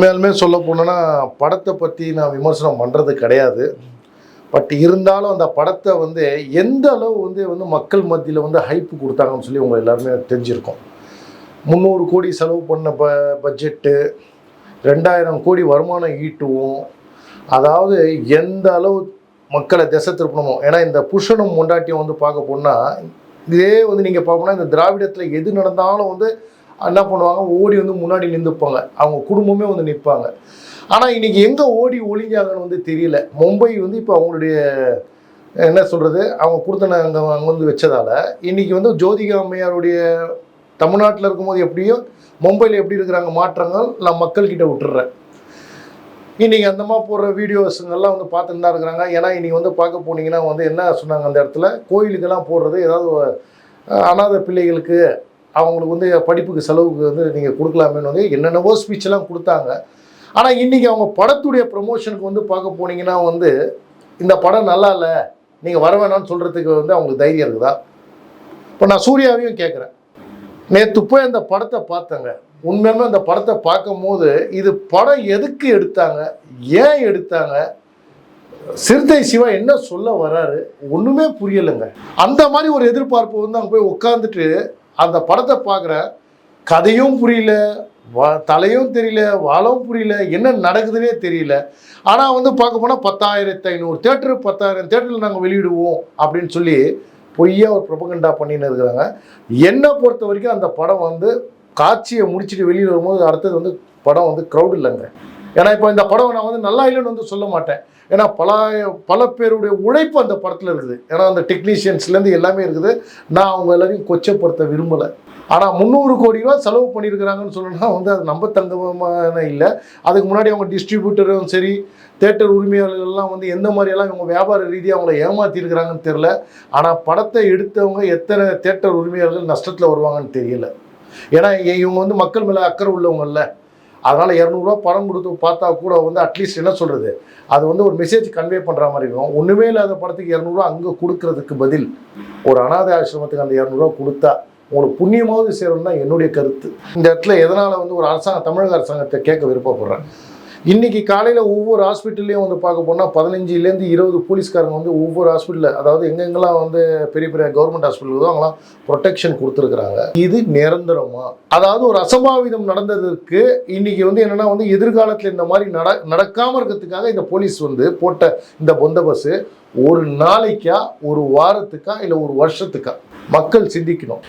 உண்மையாலுமே சொல்ல போனோன்னா படத்தை பற்றி நான் விமர்சனம் பண்ணுறது கிடையாது. பட் இருந்தாலும் அந்த படத்தை வந்து எந்த அளவு வந்து வந்து மக்கள் மத்தியில் வந்து ஹைப்பு கொடுத்தாங்கன்னு சொல்லி உங்கள் எல்லாருமே தெரிஞ்சிருக்கோம். முந்நூறு கோடி செலவு பண்ண ப பட்ஜெட்டு ரெண்டாயிரம் கோடி வருமானம் ஈட்டுவோம். அதாவது எந்த அளவு மக்களை திசை திருப்பணுமோ. ஏன்னா இந்த புருஷனும் முண்டாட்டியும் வந்து பார்க்க போனால் இதே வந்து நீங்கள் பார்க்கணும்னா இந்த திராவிடத்தில் எது நடந்தாலும் வந்து என்ன பண்ணுவாங்க? ஓடி வந்து முன்னாடி நின்றுப்பாங்க அவங்க குடும்பமே வந்து நிற்பாங்க ஆனால் இன்னைக்கு எங்கே ஓடி ஒளிஞ்சாங்கன்னு வந்து தெரியல. மும்பை வந்து இப்போ அவங்களுடைய என்ன சொல்கிறது அவங்க கொடுத்தன அங்கே அங்கே வந்து வச்சதால இன்னைக்கு வந்து ஜோதிகா அம்மையாருடைய தமிழ்நாட்டில் இருக்கும்போது எப்படியும் மும்பையில் எப்படி இருக்கிறாங்க மாற்றங்கள் நான் மக்கள்கிட்ட விட்டுறேன். இன்றைக்கி அந்த மாதிரி போடுற வீடியோஸுங்கெல்லாம் வந்து பார்த்துட்டு தான் இருக்கிறாங்க. ஏன்னா இன்றைக்கி வந்து பார்க்க போனீங்கன்னா வந்து என்ன சொன்னாங்க அந்த இடத்துல? கோயிலுக்கெல்லாம் போடுறது ஏதாவது அஹ், அனாதை பிள்ளைகளுக்கு அவங்களுக்கு வந்து படிப்புக்கு செலவுக்கு வந்து நீங்கள் கொடுக்கலாமேன்னு வந்து என்னென்னவோ ஸ்பீச்செல்லாம் கொடுத்தாங்க. ஆனால் இன்றைக்கி அவங்க படத்துடைய ப்ரொமோஷனுக்கு வந்து பார்க்க போனீங்கன்னா வந்து இந்த படம் நல்லா இல்லை நீங்கள் வர வேணாம்னு சொல்கிறதுக்கு வந்து அவங்களுக்கு தைரியம் இருக்குதா? இப்போ நான் சூர்யாவையும் கேட்குறேன் நேற்று போய் அந்த படத்தை பார்த்தேங்க. உண்மையுமே அந்த படத்தை பார்க்கும்போது இது படம் எதுக்கு எடுத்தாங்க? ஏன் எடுத்தாங்க? சிறுத்தை சிவா என்ன சொல்ல வராரு? ஒன்றுமே புரியலைங்க. அந்த மாதிரி ஒரு எதிர்பார்ப்பு வந்து அங்கே போய் உட்காந்துட்டு அந்த படத்தை பார்க்குற கதையும் புரியல வா தலையும் தெரியல வாழும் புரியல என்ன நடக்குதுன்னே தெரியல. ஆனால் வந்து பார்க்க போனால் பத்தாயிரத்து ஐநூறு தேட்டரு பத்தாயிரம் தேட்டரில் நாங்கள் வெளியிடுவோம் அப்படின்னு சொல்லி பொய்யா ஒரு ப்ரொபகண்டா பண்ணின்னு இருக்கிறாங்க. என்னை பொறுத்த வரைக்கும் அந்த படம் வந்து காட்சியை முடிச்சுட்டு வெளியில் வரும்போது அடுத்தது வந்து படம் வந்து க்ரௌட் இல்லைங்க. ஏன்னா இப்போ இந்த படம் நான் வந்து நல்லா இல்லைன்னு வந்து சொல்ல மாட்டேன். ஏன்னா பல பல பேருடைய உழைப்பு அந்த படத்தில் இருக்குது. ஏன்னா அந்த டெக்னீஷியன்ஸ்லேருந்து எல்லாமே இருக்குது. நான் அவங்க எல்லாரையும் கொச்சப்படுத்த விரும்பலை. ஆனால் முந்நூறு கோடி ரூபா செலவு பண்ணியிருக்கிறாங்கன்னு சொல்லணும்னா வந்து அது நம்ப தங்கமான இல்லை. அதுக்கு முன்னாடி அவங்க டிஸ்ட்ரிபியூட்டரும் சரி தேட்டர் உரிமையாளர்கள்லாம் வந்து எந்த மாதிரியெல்லாம் இவங்க வியாபார ரீதியாக அவங்கள ஏமாற்றிருக்கிறாங்கன்னு தெரில ஆனால் படத்தை எடுத்தவங்க எத்தனை தேட்டர் உரிமையாளர்கள் நஷ்டத்தில் வருவாங்கன்னு தெரியல. ஏன்னா இ- இவங்க வந்து மக்கள் மேலே அக்கறை உள்ளவங்கல்ல அதனால் இரநூறுவா பணம் கொடுத்து பார்த்தா கூட வந்து அட்லீஸ்ட் என்ன சொல்கிறது அது வந்து ஒரு மெசேஜ் கன்வே பண்ணுற மாதிரி இருக்கும். ஒன்றுமே இல்லாத படத்துக்கு இரநூறுவா அங்கே கொடுக்கறதுக்கு பதில். ஒரு அனாதை ஆசிரமத்துக்கு அந்த இரநூறுவா கொடுத்தா உங்களுக்கு புண்ணியமாவது சேரும் தான் என்னுடைய கருத்து. இந்த இடத்துல எதனால் வந்து ஒரு அரசாங்கம் தமிழக அரசாங்கத்தை கேட்க விருப்பப்படுறேன்? இன்னைக்கு காலையில் ஒவ்வொரு ஹாஸ்பிட்டல்லையும் வந்து பார்க்க போனால் பதினஞ்சுலேருந்து இருபது போலீஸ்காரங்க வந்து ஒவ்வொரு ஹாஸ்பிட்டலில் அதாவது எங்கெங்கெல்லாம் வந்து பெரிய பெரிய கவர்மெண்ட் ஹாஸ்பிட்டல் அவங்களாம் ப்ரொடெக்ஷன் கொடுத்துருக்குறாங்க. இது நிரந்தரமா? அதாவது ஒரு அசம்பாவிதம் நடந்ததற்கு இன்னைக்கு வந்து என்னன்னா வந்து எதிர்காலத்தில் இந்த மாதிரி நட நடக்காமல் இருக்கிறதுக்காக இந்த போலீஸ் வந்து போட்ட இந்த பொந்தபஸ் ஒரு நாளைக்கா ஒரு வாரத்துக்கா இல்லை ஒரு வருஷத்துக்கா? மக்கள் சிந்திக்கணும்.